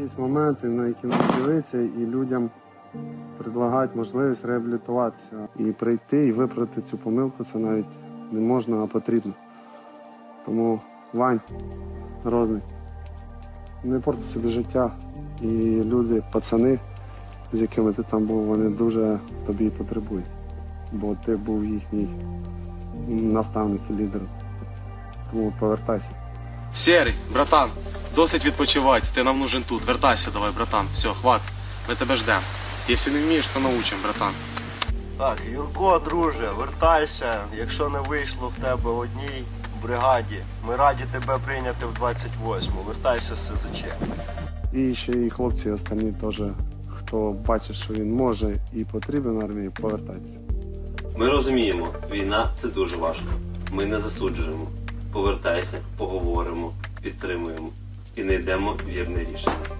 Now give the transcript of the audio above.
Є моменти, на які нам дивитися, і людям предлагають можливість реабілітуватися. І прийти і виправити цю помилку це навіть не можна, а потрібно. Тому Вань, Грозний, не порти собі життя. І люди, пацани, з якими ти там був, вони дуже тобі потребують. Бо ти був їхній наставник і лідер. Тому повертайся. Серий, братан, досить відпочивати, ти нам нужен тут. Вертайся давай, братан. Все, хват. Ми тебе ждемо. Якщо не вмієш, то научим, братан. Так, Юрко, друже, вертайся. Якщо не вийшло в тебе одній бригаді, ми раді тебе прийняти в 28-му. Вертайся з СЗЧ. І ще і хлопці останні теж, хто бачить, що він може і потрібен армії, повертайтеся. Ми розуміємо, війна це дуже важко. Ми не засуджуємо. Повертайся, поговоримо, підтримуємо і знайдемо вірне рішення.